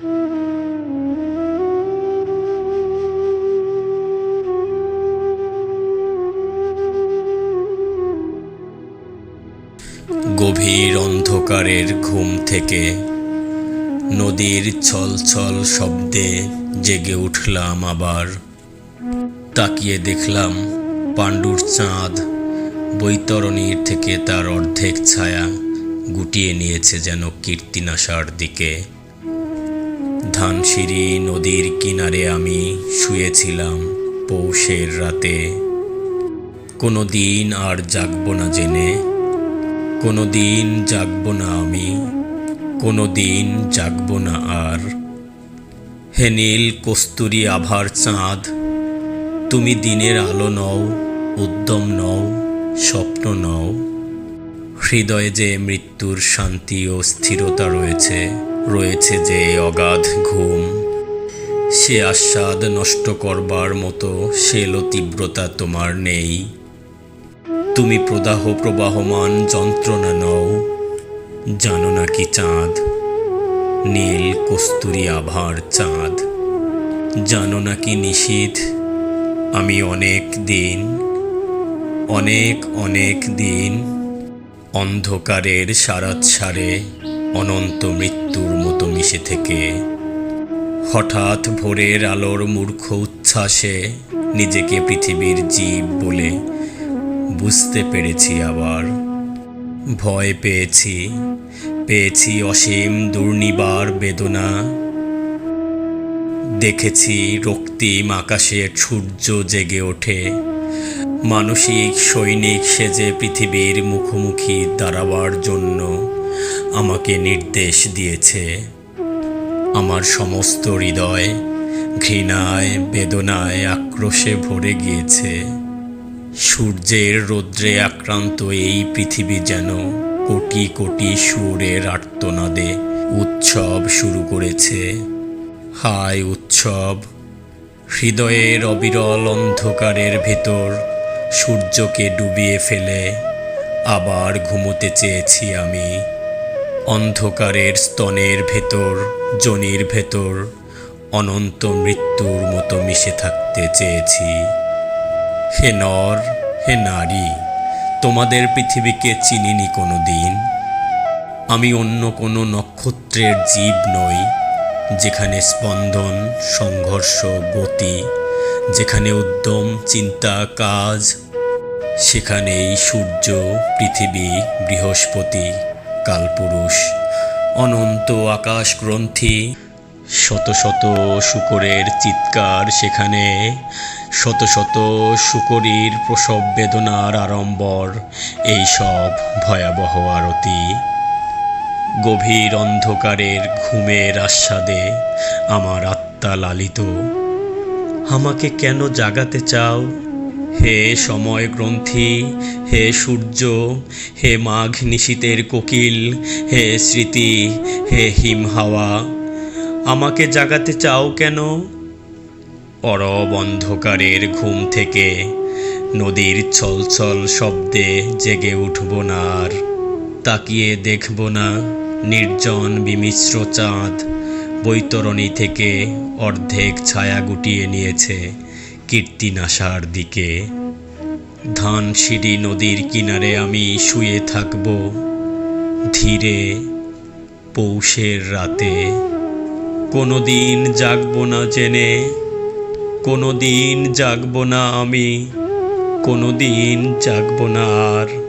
গভীর অন্ধকারের ঘুম থেকে নদীর ছলছল শব্দে জেগে উঠলাম আবার। তাকিয়ে দেখলাম পাণ্ডুর চাঁদ বৈতরণীর থেকে তার অর্ধেক ছায়া গুটিয়ে নিয়েছে যেন কীর্তিনাশার দিকে। ধানসিঁড়ি নদীর কিনারে আমি শুয়েছিলাম পৌষের রাতে। কোনো দিন আর জাগব না জেনে কোনো দিন জাগব না আমি কোনো দিন জাগব না আর। হে নীল কস্তুরী আভার চাঁদ, তুমি দিনের আলো নও, উদ্যম নও, স্বপ্ন নও। হৃদয়ে যে মৃত্যুর শান্তি ও স্থিরতা রয়েছে রয়েছে যে অগাধ ঘুম। সে আস্বাদ নষ্ট করবার মতো শেলো তীব্রতা তোমার নেই। তুমি প্রদাহ প্রবাহমান যন্ত্রণা নও। জানো না কি চাঁদ? নীল কস্তুরী আভার চাঁদ। জানো না কি আমি অনেক দিন, অনেক অনেক দিন অন্ধকারের সারাৎসারে অনন্ত মৃত্যুর মতো মিশে থেকে। হঠাৎ ভোরের আলোর মূর্খ উচ্ছ্বাসে নিজেকে পৃথিবীর জীব বলে বুঝতে পেরেছি আবার। ভয় পেয়েছি পেয়েছি অসীম দুর্নিবার বেদনা। দেখেছি রক্তিম আকাশে সূর্য জেগে ওঠে। মানসিক, সৈনিক সেজে পৃথিবীর মুখোমুখি দাঁড়াবার জন্য। আমাকে নির্দেশ দিয়েছে। আমার সমস্ত হৃদয় ঘৃণায়, বেদনায় আক্রোশে ভরে গিয়েছে। সূর্যের রৌদ্রে আক্রান্ত এই পৃথিবী যেন কোটি কোটি সুরের আর্তনাদে উৎসব শুরু করেছে। হায় উৎসব! হৃদয়ের অবিরল অন্ধকারের ভেতর সূর্যকে ডুবিয়ে ফেলে আবার ঘুমোতে চেয়েছি আমি। অন্ধকারের স্তনের ভেতর, জনির ভেতর, অনন্ত মৃত্যুর মতো মিশে থাকতে চেয়েছি। হে নর, হে নারী, তোমাদের পৃথিবীকে চিনিনি কোনো দিন আমি অন্য কোনো নক্ষত্রের জীব নই, যেখানে স্পন্দন, সংঘর্ষ, গতি, যেখানে উদ্যম, চিন্তা, কাজ, সেখানেই সূর্য, পৃথিবী, বৃহস্পতি কালপুরুষ অনন্ত আকাশ গ্রন্থি শত শত শুকরের চিৎকার সেখানে, শত শত শুকরীর প্রসব বেদনার আড়ম্বর এইসব ভয়াবহ আরতি। গভীর অন্ধকারের ঘুমের আস্বাদে আমার আত্মা লালিত। আমাকে কেন জাগাতে চাও? হে সময় গ্রন্থি, হে সূর্য, হে মাঘ নিশীতের কোকিল, হে স্মৃতি, হে হিম হাওয়া। আমাকে জাগাতে চাও কেন? অরব অন্ধকারের ঘুম থেকে নদীর ছলছল শব্দে জেগে উঠব না আর। তাকিয়ে দেখব না নির্জন বিমিশ্র চাঁদ, বৈতরণী থেকে অর্ধেক ছায়া গুটিয়ে নিয়েছে। কীর্তিনাশার দিকে। ধানসিঁড়ি নদীর কিনারে আমি শুয়ে থাকব। ধীরে পৌষের রাতে। কোনো দিন জাগব না জেনে কোনো দিন জাগব না আমি কোনো দিন জাগব না আর।